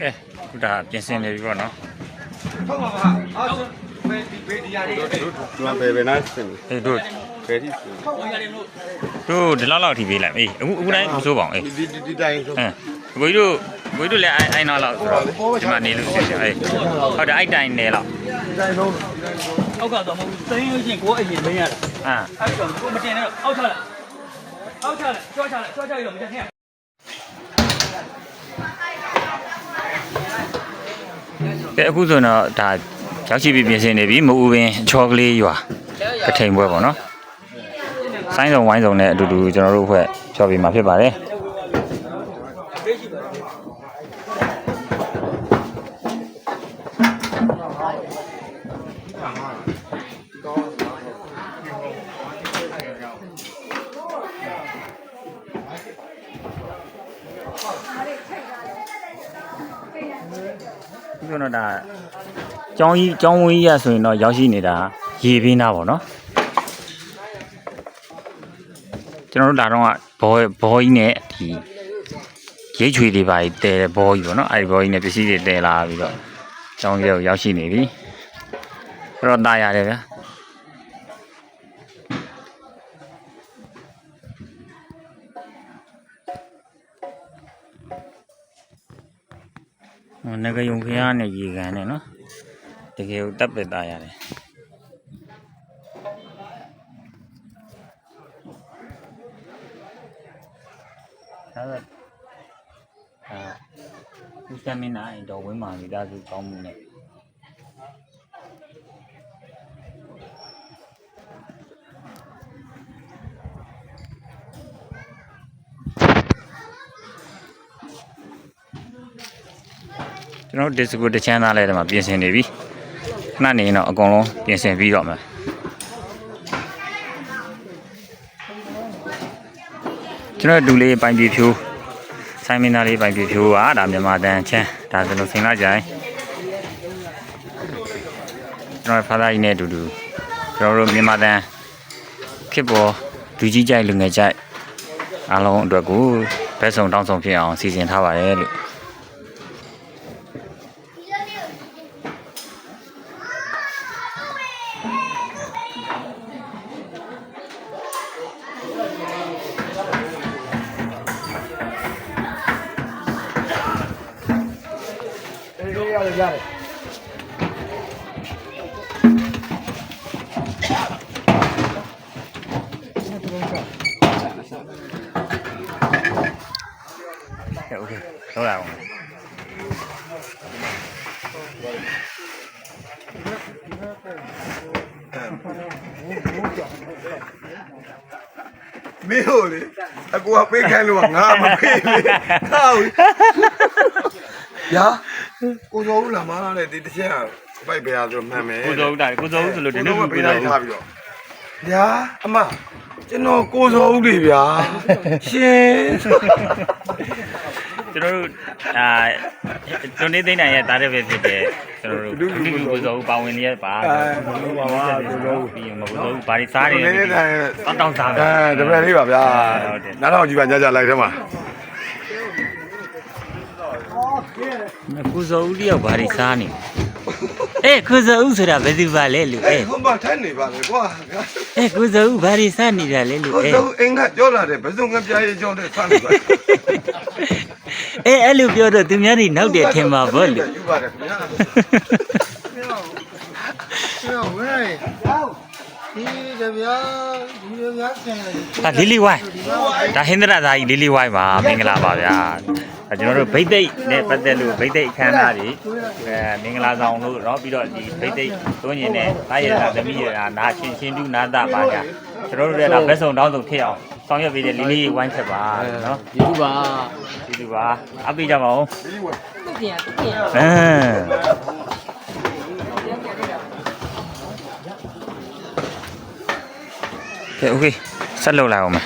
ကဲခုဒါပြင်ဆင်နေပြီပေါ့နော်ဟုတ်ပါပါအော်ဘေးဘေးဒီယာလေးဒီမှာဘယ်ဘယ်နာစင်အေးတို့ဘယ်ထိစင်တို့ဒီလောက်လောက်ထိပေးလိုက်အေးအခုအခုတိုင်းမစိုးပါအောင်အေးဒီဒီဒီတိုင်းဆိုဟမ်ဘွေတို့ဘွေတို့လည်းအိုင်အိုင်နောက်လောက်ဆိုတော့ဒီမှာနေလို့ရှိတယ်အေးဟုတ်တယ်အိုက်တိုင်နေလောက်တိုင်းဆုံးအောက်ကတော့မဟုတ်ဘူးသိရင်ချင်းကိုအရင်မင်းရတာအာအဲ့တော့ကိုမတင်နဲ့အောက်ချလိုက်အောက်ချလိုက်ကြောချလိုက်ကြောချလိုက်တော့မတင်နဲ့ ကဲအခုဆိုတော့ဒါရောက်ရှိပြီးပြင်ဆင်နေပြီမအူပင်ချောကလေးရွာကထိန်ပွဲပေါ့နော်ဆိုင်းစုံဝိုင်းစုံနဲ့အတူတူကျွန်တော်တို့အဖွဲ့ဖြောပြမှာဖြစ်ပါတယ်ဒီ ကတော့ဒါကျောင်းကြီးကျောင်းဝင်းကြီးရဆိုရင်တော့ရောက်ရှိနေတာရေပင်းသားပေါ့နော်ကျွန်တော်တို့လာတော့ကဘောဘောကြီးနဲ့ဒီရိတ်ချွေတွေပါတဲတဲ့ဘောကြီးပေါ့နော်အဲဒီဘောကြီးနဲ့ပစ္စည်းတွေတဲလာပြီးတော့ကျောင်းကြီးကိုရောက်ရှိနေပြီအဲ့တော့တာရတယ်ဗျာ ငကယုံဖျားနဲ့ရေကန်နဲ့နော်တကယ်ကိုတပ်ပစ်သားရတယ်ဒါကအာဦးစမင်းနိုင်တော့ဝင်းမာမိသားစုကောင်းမှုနဲ့ ကျွန်တော်တို့ disco တစ်ချမ်းသားလဲဒီမှာပြင်ဆင်နေပြီခဏနေရင်တော့အကုန်လုံးပြင်ဆင်ပြီးတော့မယ်ကျွန်တော်တို့ဒူလေးပိုင်ပြေဖြိုးဆိုင်မင်းသားလေးပိုင်ပြေဖြိုးပါဒါမြန်မာတန်ချမ်းဒါစလုံးစိန်လာကြိုင်ကျွန်တော်ဖာသာကြီးနဲ့အတူတူကျွန်တော်တို့မြန်မာတန်ဖြစ်ပေါ်လူကြီးကြိုက်လူငယ်ကြိုက်အားလုံးအတွက်ကိုဘက်ဆောင်တောင်းဆောင်ဖြစ်အောင်စီစဉ်ထားပါတယ်လို့ အေးရတယ်ရတယ်ကဲ မင်းဟိုလေအကူကပေးခိုင်းလို့ကငါမပေးလေဟောရာကိုစောဦးလာမလာတဲ့ဒီတစ်ချက်ပိုက်ပြရဆိုမှန်မယ်ကိုစောဦးတာကိုစောဦးဆိုလို့ဒီနေ့ကိုပေးပေးတာလိုက်ထားပြီးတော့ညာအမကျွန်တော်ကိုစောဦးတွေဗျာရှင် ကျွန်တော်တို့အာကျွန်နေသိန်းနိုင်ရဲ့တားတဲ့ပဲဖြစ်တယ်ကျွန်တော်တို့ဒီလူကိုစောဦးပါဝင်နေရပါအဲဘာပါကိုစောဦးပြီးမကိုစောဦးဘာတွေစားနေနည်းနည်းတိုင်းတောင်းတောင်းစားအဲတပည့်လေးပါဗျာနားထောင်ကြည့်ပါညကြလိုက်ထဲမှာကိုစောဦးတယောက်ဘာတွေစားနေအေးကိုစောဦးဆိုတာဘယ်သူပါလဲလူအေးအေးဟိုမှာထိုင်နေပါလေကွာအေးကိုစောဦးဘာတွေစားနေတာလဲလူကိုအေးစောဦးအင်္ဂါကြောလာတယ်ဘယ်စုံကပြားရေးကြောတဲ့ဆန်းနေပါ အေးအဲ့လိုပြောတော့သူများတွေနောက်တယ်ထင်ပါဗောလူ ယူပါတယ်ခင်ဗျာ ပြောဝဲဒီတဗျာဒီလိုများဆင်တယ် ဒါလီလီဝိုင်းဒါဟင်္ဒရာသားကြီးလီလီဝိုင်းပါမင်္ဂလာပါဗျာဒါကျွန်တော်တို့ဗိတ်သိက်နဲ့ပတ်သက်လို့ဗိတ်သိက်အခမ်းအနားတွေအဲမင်္ဂလာဆောင်လို့เนาะပြီးတော့ဒီဗိတ်သိက်သွင်းရင်လည်းတာရတာသမီးရတာနာချင်းချင်းတူနာတာပါညာကျွန်တော်တို့လည်းဒါဘက်ဆောင်တောင်းဆုံးဖြစ်အောင် ဆောင်ရွက်ပေးတဲ့လေးလေးဝိုင်းချက်ပါနော်ဒီလူပါဒီလူပါအပေးကြပါဦးပြန်ပြန်အင်းကဲโอเคဆက်လုပ်လိုက်အောင်မယ်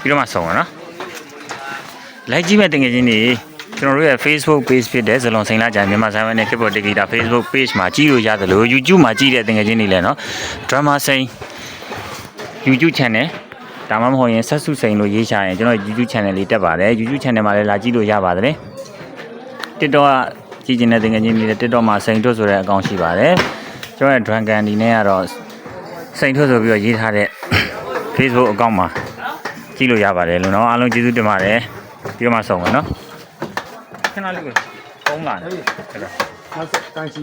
ပြီးတော့မှဆုံးရနော်လိုက်ကြည့်မဲ့တကယ်ချင်းနေကျွန်တော်တို့ရဲ့ Facebook page ဖြစ်တဲ့ဇလွန်စိန်လာကြမြန်မာဆိုင်ဝန်နဲ့ Keyboard Digita Facebook page မှာကြည့်လို့ရသလို YouTube မှာကြည့်တဲ့တကယ်ချင်းတွေလည်းနော် Drama စိန် YouTube channel ဒါမှမဟုတ်ရင်ဆက်စုစိန်လို့ရေးချရင်ကျွန်တော် YouTube channel လေးတက်ပါတယ် YouTube channel မှာလည်းလာကြည့်လို့ရပါတယ် TikTok ကကြည့်ကျင်တဲ့တင်ငယ်ချင်းတွေလည်း TikTok မှာစိန်ထွတ်ဆိုတဲ့အကောင့်ရှိပါတယ်ကျွန်တော်ရဲ့ Dragon ဒီနဲ့ကတော့စိန်ထွတ်ဆိုပြီးတော့ရေးထားတဲ့ Facebook အကောင့်မှာကြည့်လို့ရပါတယ်လို့နော်အားလုံးကျေးဇူးတင်ပါတယ်ပြီးတော့မှဆုံးမယ်နော်ခဏလေးပဲဖုန်းလာတယ်ဟုတ်ကဲ့နောက်တိုင်းရှိ